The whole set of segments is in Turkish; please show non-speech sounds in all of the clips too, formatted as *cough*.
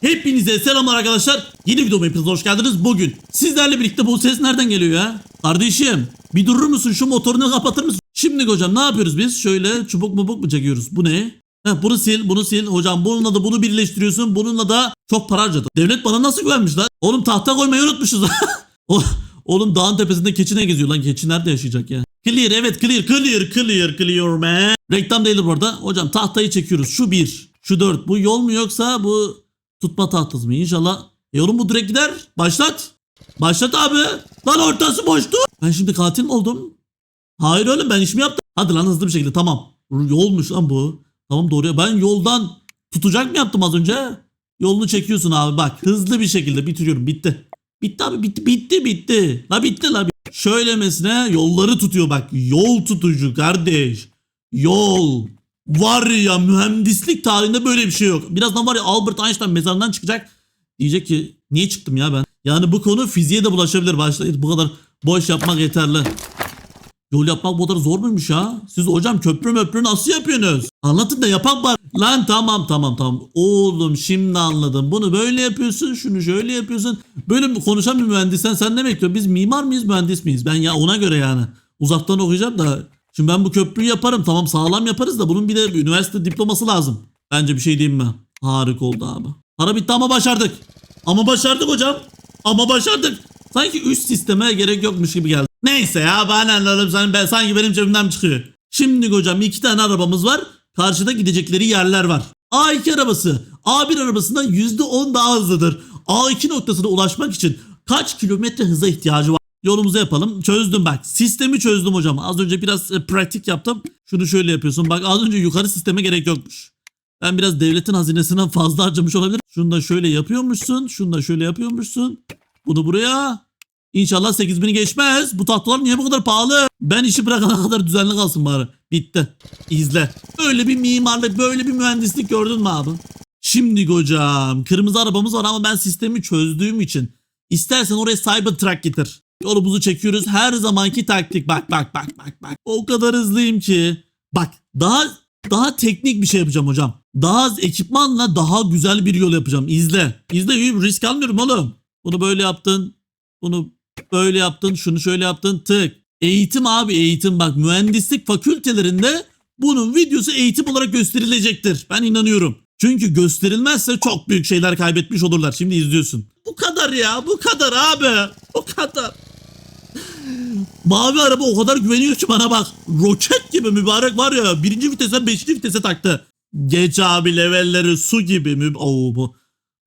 Hepinize selamlar arkadaşlar. Yeni videoma hepiniz hoş geldiniz. Bugün sizlerle birlikte bu ses nereden geliyor ya? Kardeşim bir durur musun? Şu motorunu kapatır mısın? Şimdi hocam ne yapıyoruz biz? Şöyle çubuk mubuk mu çekiyoruz? Bu ne? Heh, bunu sil, bunu sil. Hocam bununla da bunu birleştiriyorsun. Bununla da çok para harcadım. Devlet bana nasıl güvenmiş lan? Oğlum tahta koymayı unutmuşuz. *laughs* Oğlum dağın tepesinde keçi ne geziyor lan? Keçi nerede yaşayacak ya? Clear evet clear clear clear clear man. Reklam değildir bu arada. Hocam tahtayı çekiyoruz. Şu bir, şu dört. Bu yol mu yoksa bu tutma tahtası mı? İnşallah. E oğlum bu direkt gider. Başlat. Başlat abi. Lan ortası boştu. Ben şimdi katil mi oldum? Hayır oğlum ben işimi yaptım. Hadi lan hızlı bir şekilde tamam. Yolmuş lan bu. Tamam doğru. Ben yoldan tutacak mı yaptım az önce? Yolunu çekiyorsun abi bak. Hızlı bir şekilde bitiriyorum. Bitti. Bitti abi bitti bitti bitti. La bitti la bitti. Şöylemesine yolları tutuyor bak. Yol tutucu kardeş. Yol. Var ya mühendislik tarihinde böyle bir şey yok. Birazdan var ya Albert Einstein mezarından çıkacak. Diyecek ki niye çıktım ya ben? Yani bu konu fiziğe de bulaşabilir. Başlayın bu kadar boş yapmak yeterli. Yol yapmak bu kadar zor muymuş ya? Siz hocam köprü möprü nasıl yapıyorsunuz? Anlatın da yapak var. Lan tamam tamam tamam. Oğlum şimdi anladım. Bunu böyle yapıyorsun, şunu şöyle yapıyorsun. Böyle konuşan bir mühendissen sen ne bekliyorsun? Biz mimar mıyız, mühendis miyiz? Ben ya ona göre yani. Uzaktan okuyacağım da. Şimdi ben bu köprüyü yaparım. Tamam sağlam yaparız da bunun bir de üniversite diploması lazım. Bence bir şey diyeyim mi? Harika oldu abi. Para bitti ama başardık. Ama başardık hocam. Ama başardık. Sanki üst sisteme gerek yokmuş gibi geldi. Neyse ya ben anladım sen ben sanki benim cebimden çıkıyor. Şimdi hocam iki tane arabamız var. Karşıda gidecekleri yerler var. A2 arabası A1 arabasından %10 daha hızlıdır. A2 noktasına ulaşmak için kaç kilometre hıza ihtiyacı var? Yolumuzu yapalım. Çözdüm bak. Sistemi çözdüm hocam. Az önce biraz e, pratik yaptım. Şunu şöyle yapıyorsun. Bak az önce yukarı sisteme gerek yokmuş. Ben biraz devletin hazinesinden fazla harcamış olabilir. Şunu da şöyle yapıyormuşsun. Şunu da şöyle yapıyormuşsun. Bunu buraya. İnşallah 8000'i geçmez. Bu tahtalar niye bu kadar pahalı? Ben işi bırakana kadar düzenli kalsın bari. Bitti. İzle. Böyle bir mimarlık, böyle bir mühendislik gördün mü abi? Şimdi hocam kırmızı arabamız var ama ben sistemi çözdüğüm için istersen oraya Cybertruck getir. Yolumuzu çekiyoruz. Her zamanki taktik. Bak bak bak bak bak. O kadar hızlıyım ki. Bak daha daha teknik bir şey yapacağım hocam. Daha az ekipmanla daha güzel bir yol yapacağım. İzle. İzle risk almıyorum oğlum. Bunu böyle yaptın. Bunu böyle yaptın. Şunu şöyle yaptın. Tık. Eğitim abi eğitim. Bak mühendislik fakültelerinde bunun videosu eğitim olarak gösterilecektir. Ben inanıyorum. Çünkü gösterilmezse çok büyük şeyler kaybetmiş olurlar. Şimdi izliyorsun. Bu kadar ya. Bu kadar abi. Bu kadar. Mavi araba o kadar güveniyor ki bana bak. Roket gibi mübarek var ya. Birinci vitesten beşinci vitese taktı. Geç abi levelleri su gibi. Mü- Oo, bu,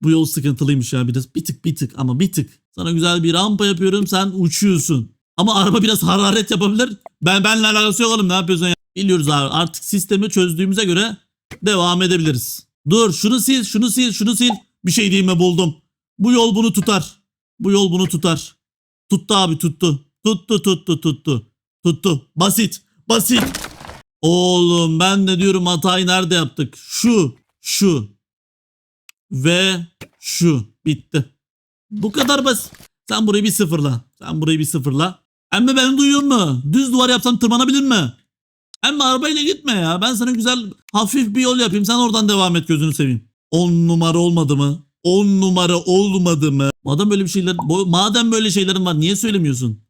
bu yol sıkıntılıymış ya biraz. Bir tık bir tık ama bir tık. Sana güzel bir rampa yapıyorum sen uçuyorsun. Ama araba biraz hararet yapabilir. Ben benle alakası yok oğlum ne yapıyorsun ya. Biliyoruz abi artık sistemi çözdüğümüze göre devam edebiliriz. Dur şunu sil şunu sil şunu sil. Bir şey diyeyim mi buldum. Bu yol bunu tutar. Bu yol bunu tutar. Tuttu abi tuttu. Tuttu tuttu tuttu. Tuttu. Basit. Basit. Oğlum ben de diyorum hatayı nerede yaptık? Şu. Şu. Ve şu. Bitti. Bu kadar basit. Sen burayı bir sıfırla. Sen burayı bir sıfırla. Emme beni duyuyor mu? Düz duvar yapsam tırmanabilir mi? Emme arabayla gitme ya. Ben sana güzel hafif bir yol yapayım. Sen oradan devam et gözünü seveyim. 10 numara olmadı mı? 10 numara olmadı mı? Madem böyle bir şeyler madem böyle şeylerin var niye söylemiyorsun?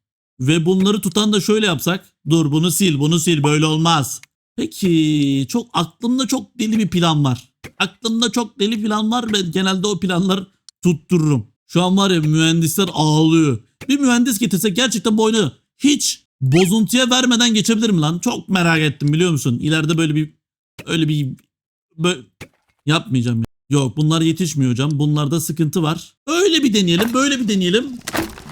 Ve bunları tutan da şöyle yapsak. Dur bunu sil, bunu sil böyle olmaz. Peki çok aklımda çok deli bir plan var. Aklımda çok deli plan var ve genelde o planları tuttururum. Şu an var ya mühendisler ağlıyor. Bir mühendis getirsek gerçekten bu oyunu hiç bozuntuya vermeden geçebilir mi lan? Çok merak ettim biliyor musun? İleride böyle bir öyle bir böyle yapmayacağım. ya. Yok bunlar yetişmiyor hocam. Bunlarda sıkıntı var. Öyle bir deneyelim, böyle bir deneyelim.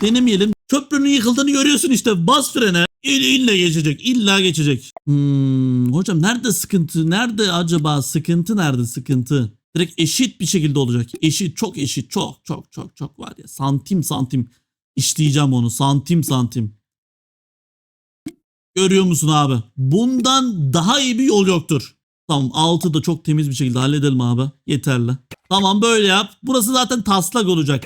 Denemeyelim. Köprünün yıkıldığını görüyorsun işte. Bas frene. İll, illa geçecek. İlla geçecek. Hmm, hocam nerede sıkıntı? Nerede acaba sıkıntı nerede sıkıntı? Direkt eşit bir şekilde olacak. Eşit çok eşit çok çok çok çok var ya. Santim santim işleyeceğim onu. Santim santim. Görüyor musun abi? Bundan daha iyi bir yol yoktur. Tamam altı da çok temiz bir şekilde halledelim abi. Yeterli. Tamam böyle yap. Burası zaten taslak olacak.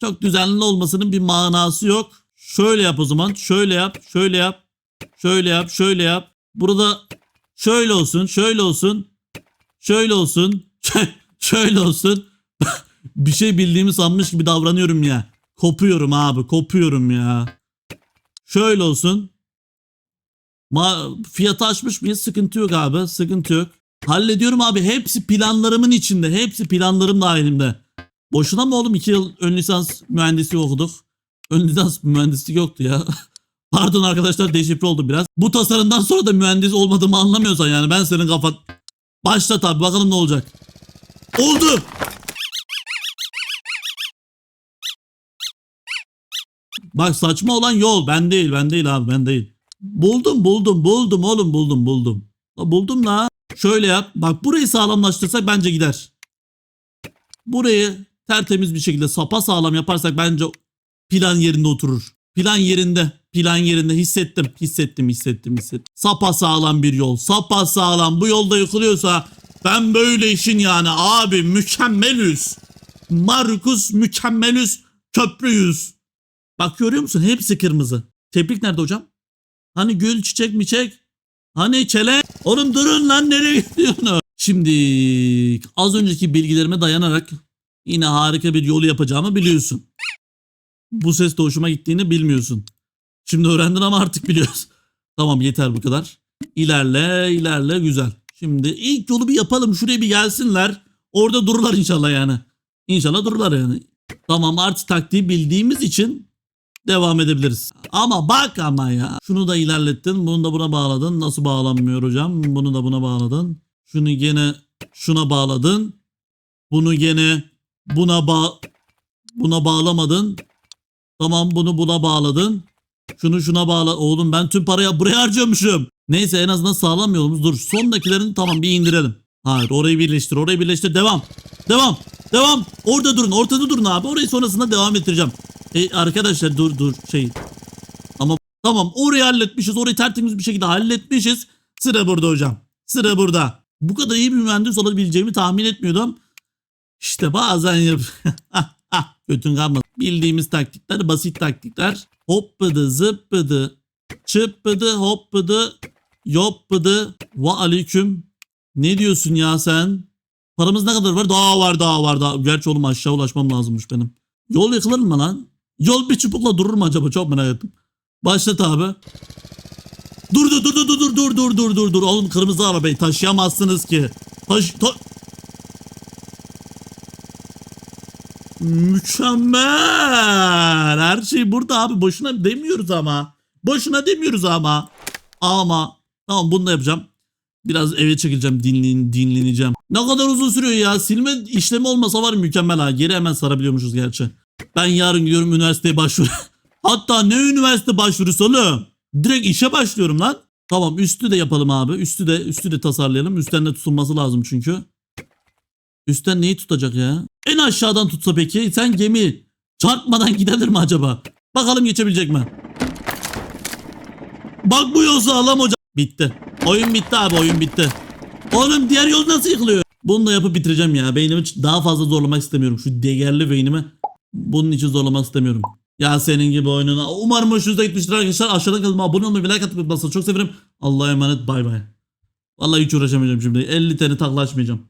Çok düzenli olmasının bir manası yok. Şöyle yap o zaman. Şöyle yap. Şöyle yap. Şöyle yap. Şöyle yap. Burada şöyle olsun. Şöyle olsun. Şöyle olsun. *laughs* şöyle olsun. *laughs* bir şey bildiğimi sanmış gibi davranıyorum ya. Kopuyorum abi kopuyorum ya. Şöyle olsun. Ma fiyatı açmış mıyız? Sıkıntı yok abi. Sıkıntı yok. Hallediyorum abi. Hepsi planlarımın içinde. Hepsi planlarım dahilimde. Boşuna mı oğlum 2 yıl ön lisans mühendisliği okuduk? Ön lisans mühendislik yoktu ya. *laughs* Pardon arkadaşlar deşifre oldu biraz. Bu tasarımdan sonra da mühendis olmadığımı anlamıyorsan yani ben senin kafan... Başlat abi bakalım ne olacak. Oldu. Bak saçma olan yol. Ben değil ben değil abi ben değil. Buldum buldum buldum oğlum buldum buldum. La Buldum la. Şöyle yap. Bak burayı sağlamlaştırsak bence gider. Burayı tertemiz bir şekilde sapa sağlam yaparsak bence plan yerinde oturur. Plan yerinde. Plan yerinde hissettim. Hissettim hissettim hissettim. Sapa sağlam bir yol. Sapa sağlam. Bu yolda yıkılıyorsa ben böyle işin yani abi mükemmeliz. Markus mükemmeliz. Köprüyüz. Bak görüyor musun? Hepsi kırmızı. Tebrik nerede hocam? Hani gül, çiçek, miçek? Hani çele? Oğlum durun lan nereye gidiyorsun? Şimdi az önceki bilgilerime dayanarak yine harika bir yolu yapacağımı biliyorsun. Bu ses de hoşuma gittiğini bilmiyorsun. Şimdi öğrendin ama artık biliyorsun. *laughs* Tamam yeter bu kadar. İlerle ilerle güzel. Şimdi ilk yolu bir yapalım. Şuraya bir gelsinler. Orada dururlar inşallah yani. İnşallah dururlar yani. Tamam artı taktiği bildiğimiz için devam edebiliriz. Ama bak ama ya. Şunu da ilerlettin. Bunu da buna bağladın. Nasıl bağlanmıyor hocam? Bunu da buna bağladın. Şunu gene şuna bağladın. Bunu gene buna bağ buna bağlamadın. Tamam bunu buna bağladın. Şunu şuna bağla. Oğlum ben tüm parayı buraya harcıyormuşum. Neyse en azından sağlam yolumuz. Dur sondakilerini tamam bir indirelim. Hayır orayı birleştir orayı birleştir. Devam. Devam. Devam. Orada durun. Ortada durun abi. Orayı sonrasında devam ettireceğim. E, arkadaşlar dur dur şey. Ama tamam orayı halletmişiz. Orayı tertemiz bir şekilde halletmişiz. Sıra burada hocam. Sıra burada. Bu kadar iyi bir mühendis olabileceğimi tahmin etmiyordum. İşte bazen yap. *laughs* Götün kalmadı. Bildiğimiz taktikler, basit taktikler. Hoppıdı, zıppıdı, çıppıdı, hoppıdı, yoppıdı. Va aleyküm. Ne diyorsun ya sen? Paramız ne kadar var? Daha var, daha var, daha. Gerçi oğlum aşağı ulaşmam lazımmış benim. Yol yıkılır mı lan? Yol bir çubukla durur mu acaba? Çok merak ettim. Başlat abi. Dur dur dur dur dur dur dur dur dur dur. Oğlum kırmızı arabayı taşıyamazsınız ki. Taş ta- Mükemmel. Her şey burada abi. Boşuna demiyoruz ama. Boşuna demiyoruz ama. Ama. Tamam bunu da yapacağım. Biraz eve çekileceğim. Dinlen, dinleneceğim. Ne kadar uzun sürüyor ya. Silme işlemi olmasa var mükemmel ha. Geri hemen sarabiliyormuşuz gerçi. Ben yarın gidiyorum üniversiteye başvuru. *laughs* Hatta ne üniversite başvurusu oğlum? Direkt işe başlıyorum lan. Tamam üstü de yapalım abi. Üstü de üstü de tasarlayalım. Üstten de tutulması lazım çünkü. Üstten neyi tutacak ya? En aşağıdan tutsa peki sen gemi çarpmadan gidebilir mi acaba? Bakalım geçebilecek mi? Bak bu yol sağlam hocam. Bitti. Oyun bitti abi oyun bitti. Oğlum diğer yol nasıl yıkılıyor? Bunu da yapıp bitireceğim ya. Beynimi daha fazla zorlamak istemiyorum. Şu değerli beynimi bunun için zorlamak istemiyorum. Ya senin gibi oyununa. Umarım hoşunuza gitmiştir arkadaşlar. Aşağıdan kanalıma abone olmayı ve like atıp unutmazsanız çok sevinirim. Allah'a emanet bay bay. Vallahi hiç uğraşamayacağım şimdi. 50 tane takla açmayacağım.